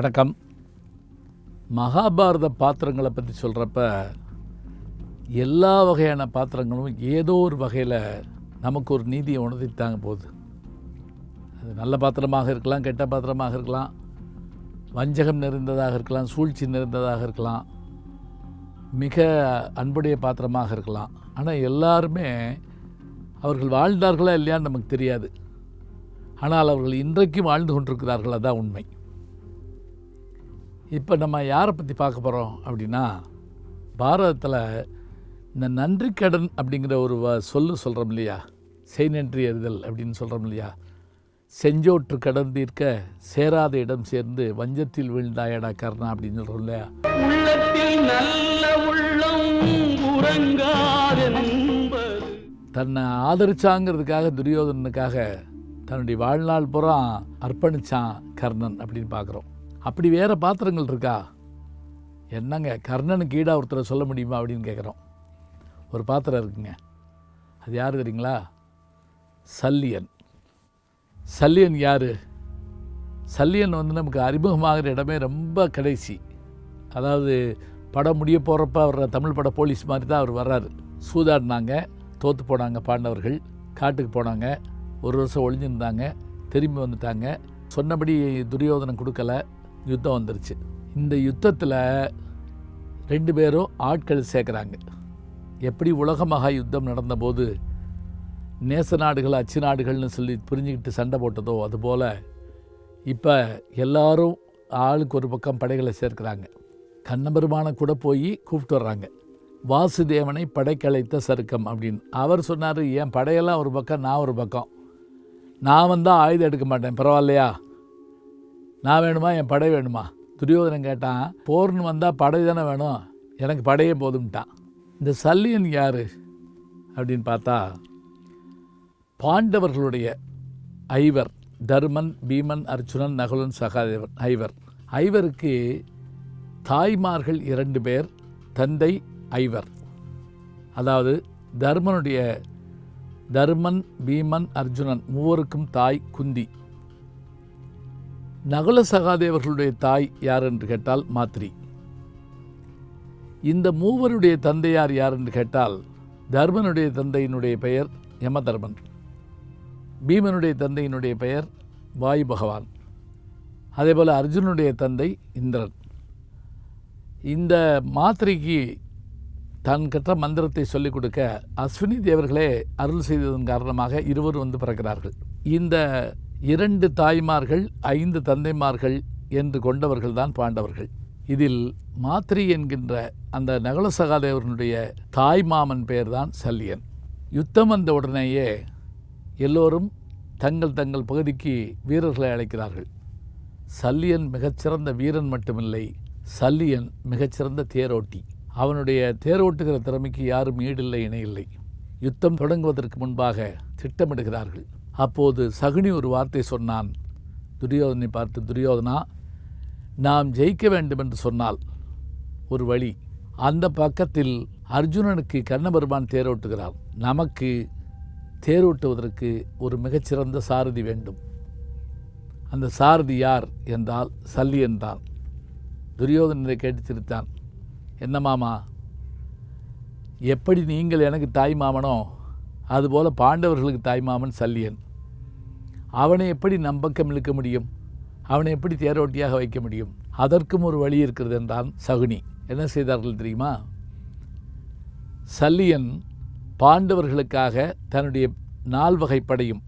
வணக்கம். மகாபாரத பாத்திரங்களை பற்றி சொல்கிறப்ப எல்லா வகையான பாத்திரங்களும் ஏதோ ஒரு வகையில் நமக்கு ஒரு நீதியை உணர்த்தித்தாங்க போகுது. அது நல்ல பாத்திரமாக இருக்கலாம் கெட்ட பாத்திரமாக இருக்கலாம். வஞ்சகம் நிறைந்ததாக இருக்கலாம் சூழ்ச்சி நிறைந்ததாக இருக்கலாம். மிக அன்புடைய பாத்திரமாக இருக்கலாம். ஆனால் எல்லாருமே அவர்கள் வாழ்ந்தார்களா இல்லையான்னு நமக்கு தெரியாது. ஆனால் அவர்கள் இன்றைக்கும் வாழ்ந்து கொண்டிருக்கிறார்கள் அதான் உண்மை. இப்போ நம்ம யாரை பற்றி பார்க்க போகிறோம் அப்படின்னா பாரதத்தில் இந்த நன்றி கடன் அப்படிங்கிற ஒரு சொல்லு சொல்கிறோம் இல்லையா? செய் நன்றி அறிதல் அப்படின்னு சொல்கிறோம் இல்லையா? செஞ்சோற்று கடன் தீர்க்க சேராத இடம் சேர்ந்து வஞ்சத்தில் வீழ்ந்தாயடா கர்ணா அப்படின்னு சொல்கிறோம் இல்லையா? நல்ல உள்ளம் தன்னை ஆதரிச்சாங்கிறதுக்காக துரியோதனனுக்காக தன்னுடைய வாழ்நாள் பூரா அர்ப்பணிச்சான் கர்ணன் அப்படின்னு பார்க்குறோம். அப்படி வேறு பாத்திரங்கள் இருக்கா? என்னங்க கர்ணனுக்கு ஈடா ஒருத்தரை சொல்ல முடியுமா அப்படின்னு கேட்குறோம் ஒரு பாத்திரம் இருக்குங்க. அது யார் தெரியுங்களா? சல்லியன். சல்லியன் யார்? சல்லியன் வந்து நமக்கு அறிமுகமாகிற இடமே ரொம்ப கடைசி. அதாவது படம் முடிய போகிறப்ப அவர் தமிழ் பட போலீஸ் மாதிரி தான் அவர் வர்றாரு. சூதாடினாங்க தோற்று போனாங்க பாண்டவர்கள் காட்டுக்கு போனாங்க ஒரு வருஷம் ஒளிஞ்சிருந்தாங்க திரும்பி வந்துட்டாங்க. சொன்னபடி துரியோதனம் கொடுக்கல. யுத்தம் வந்துருச்சு. இந்த யுத்தத்தில் ரெண்டு பேரும் ஆட்கள் சேர்க்குறாங்க. எப்படி உலக மகா யுத்தம் நடந்தபோது நேச நாடுகள் அச்சு நாடுகள்னு சொல்லி புரிஞ்சுக்கிட்டு சண்டை போட்டதோ அதுபோல் இப்போ எல்லாரும் ஆளுக்கு ஒரு பக்கம் படைகளை சேர்க்குறாங்க. கண்ணபெருமானை கூட போய் கூப்பிட்டு வர்றாங்க. வாசுதேவனை படைக்கலைத்த சருக்கம் அப்படின்னு. அவர் சொன்னார் என் படையெல்லாம் ஒரு பக்கம் நான் ஒரு பக்கம். நான் வந்தால் ஆயுதம் எடுக்க மாட்டேன் பரவாயில்லையா? நான் வேணுமா? என் படை வேணுமா? துரியோதனன் கேட்டான் போர்னு வந்தால் படை தானே வேணும்? எனக்கு படையே போதும்ட்டான். இந்த சல்லியன் யார்? அப்படின்னு பார்த்தா பாண்டவர்களுடைய ஐவர் தர்மன் பீமன் அர்ஜுனன் நகுலன் சகாதேவன் ஐவர். ஐவருக்கு தாய்மார்கள் இரண்டு பேர் தந்தை ஐவர். அதாவது தர்மனுடைய தர்மன் பீமன் அர்ஜுனன் மூவருக்கும் தாய் குந்தி. நகுல சகாதேவர்களுடைய தாய் யார் என்று கேட்டால் மாத்ரி. இந்த மூவருடைய தந்தையார் யார் என்று கேட்டால் தர்மனுடைய தந்தையினுடைய பெயர் யமதர்மன். பீமனுடைய தந்தையினுடைய பெயர் வாயு பகவான். அதேபோல் அர்ஜுனுடைய தந்தை இந்திரன். இந்த மாத்திரைக்கு தான் கற்ற மந்திரத்தை சொல்லிக் கொடுக்க அஸ்வினி தேவர்களே அருள் செய்ததன் காரணமாக இருவரும் வந்து பிறக்கிறார்கள். இந்த இரண்டு தாய்மார்கள் ஐந்து தந்தைமார்கள் என்று கொண்டவர்கள் தான் பாண்டவர்கள். இதில் மாத்ரி என்கின்ற அந்த நகுல சகாதேவனுடைய தாய் மாமன் பெயர்தான் சல்லியன். யுத்தம் வந்த உடனேயே எல்லோரும் தங்கள் தங்கள் பகுதிக்கு வீரர்களை அழைக்கிறார்கள். சல்லியன் மிகச்சிறந்த வீரன் மட்டுமில்லை சல்லியன் மிகச்சிறந்த தேரோட்டி. அவனுடைய தேரோட்டுகிற திறமைக்கு யாரும் ஈடில்லை இணையில்லை. யுத்தம் தொடங்குவதற்கு முன்பாக திட்டமிடுகிறார்கள். அப்போது சகுனி ஒரு வார்த்தை சொன்னான். துரியோதனை பார்த்து துரியோதனா நாம் ஜெயிக்க வேண்டும் என்று சொன்னால் ஒரு வழி. அந்த பக்கத்தில் அர்ஜுனனுக்கு கண்ணபெருமான் தேரோட்டுகிறார். நமக்கு தேரோட்டுவதற்கு ஒரு மிகச்சிறந்த சாரதி வேண்டும். அந்த சாரதி யார் என்றால் சல்லி என்றான். துரியோதனரை கேட்டு சிரித்தான் என்ன மாமா எப்படி நீங்கள் எனக்கு தாய் மாமனோ? அதுபோல் பாண்டவர்களுக்கு தாய் மாமன் சல்லியன். அவனை எப்படி நம்பக்கம் இழுக்க முடியும்? அவனை எப்படி தேரோட்டியாக வைக்க முடியும்? அதற்கும் ஒரு வழி இருக்கிறது என்றான் சகுனி. என்ன செய்தார்கள் தெரியுமா? சல்லியன் பாண்டவர்களுக்காக தன்னுடைய நால்வகை படையும்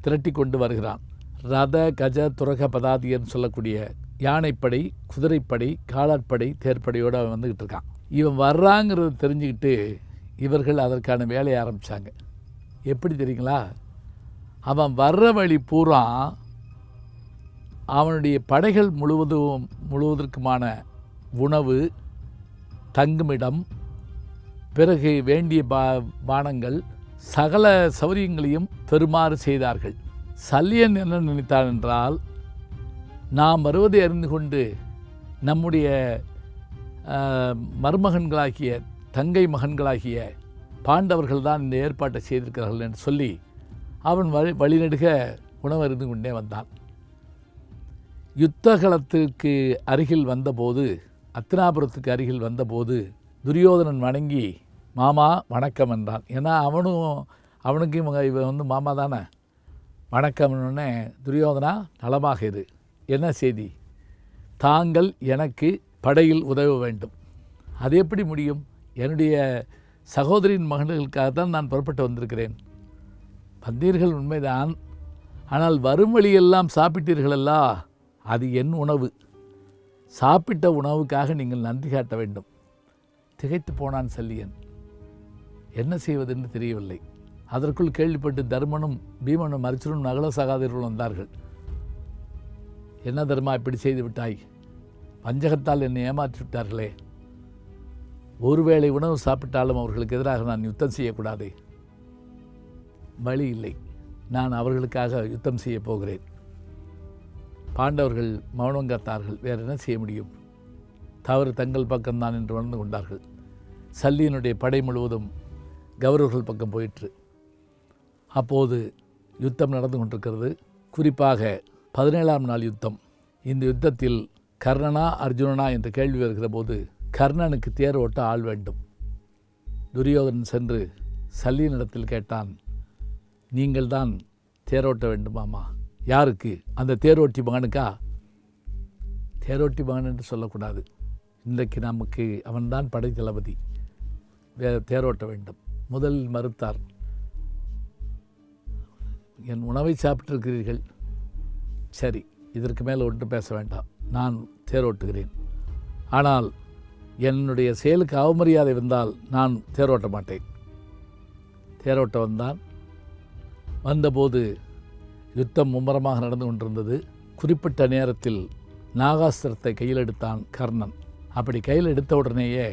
திரட்டி கொண்டு வருகிறான். ரத கஜ துரக பதாதியன்னு சொல்லக்கூடிய யானைப்படை குதிரைப்படை காலாட்படை தேர்ப்படையோடு அவன் வந்துக்கிட்டு இருக்கான். இவன் வர்றாங்கிறத தெரிஞ்சுக்கிட்டு இவர்கள் அதற்கான வேலையை ஆரம்பித்தாங்க எப்படி தெரியுங்களா? அவன் வர்ற வழி பூரா அவனுடைய படைகள் முழுவதும் முழுவதற்குமான உணவு தங்குமிடம் பிறகு வேண்டிய பா பானங்கள் சகல சௌரியங்களையும் பெறுமாறு செய்தார்கள். சல்லியன் என்ன நினைத்தான் என்றால் நாம் வருவதை அறிந்து கொண்டு நம்முடைய மருமகன்களாகிய தங்கை மகன்களாகிய பாண்டவர்கள் தான் இந்த ஏற்பாட்டை செய்திருக்கிறார்கள் என்று சொல்லி அவன் வழி வழிநெடுக உணவருந்து கொண்டே வந்தான். யுத்தகலத்திற்கு அருகில் வந்தபோது அத்தினாபுரத்துக்கு அருகில் வந்தபோது துரியோதனன் வணங்கி மாமா வணக்கம் என்றான். ஏன்னா அவனும் அவனுக்கும் இவங்க இவன் வந்து மாமா தானே. வணக்கம்னு துரியோதனா நலமாக இரு. என்ன செய்தி? தாங்கள் எனக்கு படையில் உதவ வேண்டும். அது எப்படி முடியும்? என்னுடைய சகோதரியின் மகன்களுக்காக தான் நான் புறப்பட்டு வந்திருக்கிறேன். வந்தீர்கள் உண்மைதான். ஆனால் வரும் வழியெல்லாம் சாப்பிட்டீர்களல்லா? அது என் உணவு. சாப்பிட்ட உணவுக்காக நீங்கள் நன்றி காட்ட வேண்டும். திகைத்து போனான் சல்லியன். என்ன செய்வதென்று தெரியவில்லை. அதற்குள் கேள்விப்பட்டு தர்மனும் பீமனும் அர்ஜுனும் நகல சகாதீர்கள் வந்தார்கள். என்ன தர்மா இப்படி செய்து விட்டாய்? வஞ்சகத்தால் என்னை ஏமாற்றி விட்டார்களே. ஒருவேளை உணவு சாப்பிட்டாலும் அவர்களுக்கு எதிராக நான் யுத்தம் செய்யக்கூடாதே. வழி இல்லை. நான் அவர்களுக்காக யுத்தம் செய்ய போகிறேன். பாண்டவர்கள் மௌனம் காத்தார்கள் வேறு என்ன செய்ய முடியும்? தவறு தங்கள் பக்கம்தான் என்று உணர்ந்து கொண்டார்கள். சல்லியனுடைய படை முழுவதும் கௌரவர்கள் பக்கம் போயிற்று. அப்போது யுத்தம் நடந்து கொண்டிருக்கிறது. குறிப்பாக பதினேழாம் நாள் யுத்தம். இந்த யுத்தத்தில் கர்ணனா அர்ஜுனனா என்ற கேள்வி வருகிற போது கர்ணனுக்கு தேர் ஓட்ட ஆள் வேண்டும். துரியோதனன் சென்று சல்லியனிடத்தில் கேட்டான் நீங்கள் தான் தேரோட்ட வேண்டுமாமா யாருக்கு? அந்த தேரோட்டி மகனுக்கா? தேரோட்டி மகன் என்று சொல்லக்கூடாது. இன்றைக்கு நமக்கு அவன்தான் படை தளபதி. வே தேரோட்ட வேண்டும். முதலில் மறுத்தார். என் உணவை சாப்பிட்டிருக்கிறீர்கள். சரி இதற்கு மேலே ஒன்றும் பேச வேண்டாம். நான் தேரோட்டுகிறேன். ஆனால் என்னுடைய செயலுக்கு அவமரியாதை வந்தால் நான் தேரோட்ட மாட்டேன். தேரோட்ட வந்தான். வந்தபோது யுத்தம் மும்முரமாக நடந்து கொண்டிருந்தது. குறிப்பிட்ட நேரத்தில் நாகாஸ்திரத்தை கையில் எடுத்தான் கர்ணன். அப்படி கையில் எடுத்த உடனேயே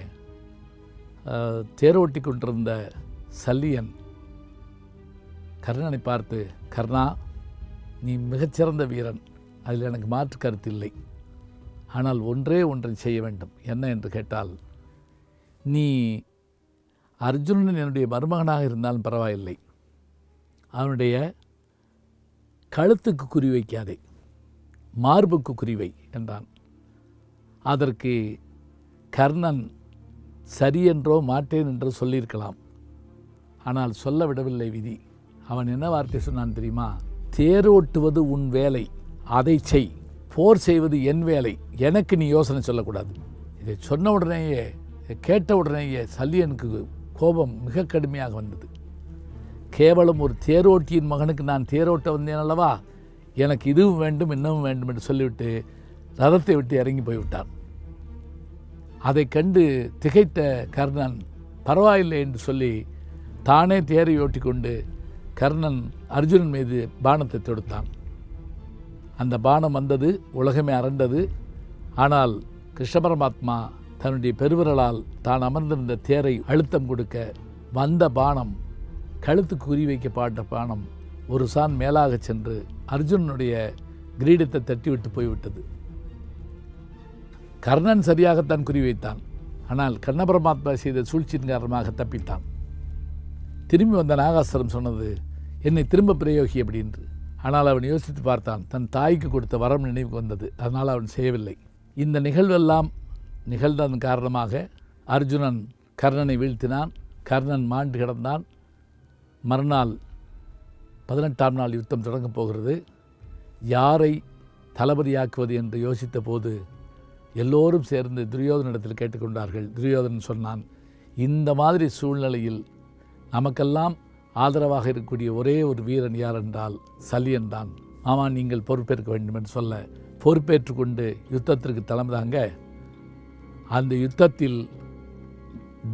தேரோட்டி கொண்டிருந்த சல்லியன் கர்ணனை பார்த்து கர்ணா நீ மிகச்சிறந்த வீரன். அதில் எனக்கு மாற்று கருத்து இல்லை. ஆனால் ஒன்றே ஒன்றை செய்ய வேண்டும். என்ன என்று கேட்டால் நீ அர்ஜுனன் என்னுடைய மருமகனாக இருந்தாலும் பரவாயில்லை. அவனுடைய கழுத்துக்கு குறி வைக்காதே மார்புக்கு குறிவை என்றான். அதற்கு கர்ணன் சரியென்றோ மாட்டேன் என்றோ சொல்லியிருக்கலாம். ஆனால் சொல்ல விடவில்லை விதி. அவன் என்ன வார்த்தை சொன்னான் தெரியுமா? தேரோட்டுவது உன் வேலை அதை செய். போர் செய்வது என் வேலை எனக்கு நீ யோசனை சொல்லக்கூடாது. இதை சொன்ன உடனேயே கேட்ட உடனேயே சல்லியனுக்கு கோபம் மிக கடுமையாக வந்தது. கேவலம் ஒரு தேரோட்டியின் மகனுக்கு நான் தேரோட்ட வந்தேன் அல்லவா? எனக்கு இதுவும் வேண்டும் இன்னமும் வேண்டும் என்று சொல்லிவிட்டு ரதத்தை விட்டு இறங்கி போய்விட்டார் அதைக் கண்டு திகைத்த கர்ணன் பரவாயில்லை என்று சொல்லி தானே தேரை ஓட்டி கொண்டு கர்ணன் அர்ஜுனன் மீது பானத்தை தொடுத்தான். அந்த பானம் வந்தது உலகமே அரண்டது. ஆனால் கிருஷ்ண பரமாத்மா தன்னுடைய பெருவிரலால் தான் அமர்ந்திருந்த தேரை அழுத்தம் கொடுக்க வந்த பானம் கழுத்துக்கு குறி வைக்கப்பட்ட பானம் ஒரு சான் மேலாக சென்று அர்ஜுனனுடைய கிரீடத்தை தட்டிவிட்டு போய்விட்டது. கர்ணன் சரியாகத்தான் குறிவைத்தான் ஆனால் கண்ணபரமாத்மா செய்த சூழ்ச்சியின் காரணமாக தப்பித்தான். திரும்பி வந்த நாகாசுரம் சொன்னது என்னை திரும்ப பிரயோகி அப்படின்னு ஆனால் அவன் யோசித்து பார்த்தான் தன் தாய்க்கு கொடுத்த வரம் நினைவுக்கு வந்தது. அதனால் அவன் செய்யவில்லை. இந்த நிகழ்வெல்லாம் நிகழ்ந்ததன் காரணமாக அர்ஜுனன் கர்ணனை வீழ்த்தினான். கர்ணன் மாண்டு கிடந்தான். மறுநாள் பதினெட்டாம் நாள் யுத்தம் தொடங்கப் போகிறது. யாரை தளபதியாக்குவது என்று யோசித்த போது எல்லோரும் சேர்ந்து துரியோதனிடத்தில் கேட்டுக்கொண்டார்கள். துரியோதனன் சொன்னான் இந்த மாதிரி சூழ்நிலையில் நமக்கெல்லாம் ஆதரவாக இருக்கக்கூடிய ஒரே ஒரு வீரன் யார் என்றால் சல்லியன் தான். ஆமாம் நீங்கள் பொறுப்பேற்க வேண்டும் என்று சொல்ல பொறுப்பேற்று கொண்டு யுத்தத்திற்கு தலைமைதாங்க அந்த யுத்தத்தில்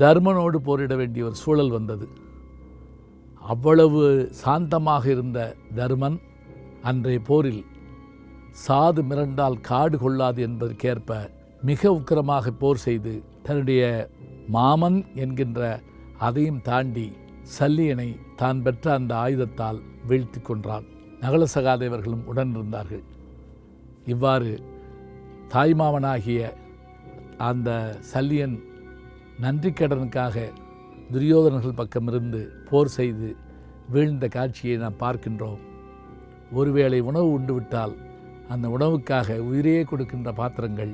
தர்மனோடு போரிட வேண்டிய ஒரு சூழல் வந்தது. அவ்வளவு சாந்தமாக இருந்த தர்மன் அன்றைய போரில் சாது மிரண்டால் காடு கொள்ளாது என்பதற்கேற்ப மிக உக்கிரமாக போர் செய்து தன்னுடைய மாமன் என்கின்ற அதையும் தாண்டி சல்லியனை தான் பெற்ற அந்த ஆயுதத்தால் வீழ்த்தி கொன்றான். நகல சகாதேவர்களும் உடன் இருந்தார்கள். இவ்வாறு தாய்மாமனாகிய அந்த சல்லியன் நன்றிக்கடனுக்காக துரியோதனர்கள் பக்கமிருந்து போர் செய்து வீழ்ந்த காட்சியை நாம் பார்க்கின்றோம். ஒருவேளை உணவு உண்டுவிட்டால் அந்த உணவுக்காக உயிரையே கொடுக்கின்ற பாத்திரங்கள்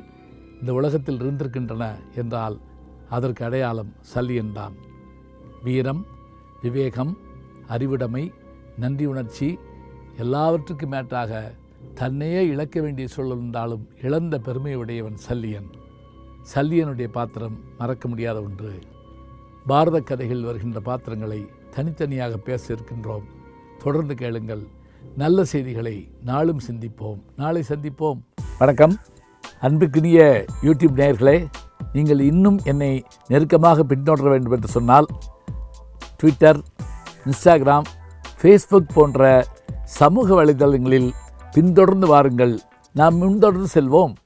இந்த உலகத்தில் இருந்திருக்கின்றன என்றால் அதற்கு அடையாளம் சல்லியன்தான் வீரம் விவேகம் அறிவுடைமை நன்றி உணர்ச்சி எல்லாவற்றுக்கும் மேட்டாக தன்னையே இழக்க வேண்டிய சூழல் இருந்தாலும் இழந்த பெருமையுடையவன் சல்லியன். சல்லியனுடைய பாத்திரம் மறக்க முடியாத ஒன்று. பாரத கதைகள் வருகின்ற பாத்திரங்களை தனித்தனியாக பேச இருக்கின்றோம் தொடர்ந்து கேளுங்கள். நல்ல செய்திகளை நாளும் சிந்திப்போம். நாளை சந்திப்போம். வணக்கம். அன்புக்குரிய யூடியூப் நேயர்களே நீங்கள் இன்னும் என்னை நெருக்கமாக பின்தொடர வேண்டும் என்று சொன்னால் ட்விட்டர் இன்ஸ்டாகிராம் ஃபேஸ்புக் போன்ற சமூக வலைதளங்களில் பின்தொடர்ந்து வாருங்கள். நாம் முன்தொடர்ந்து செல்வோம்.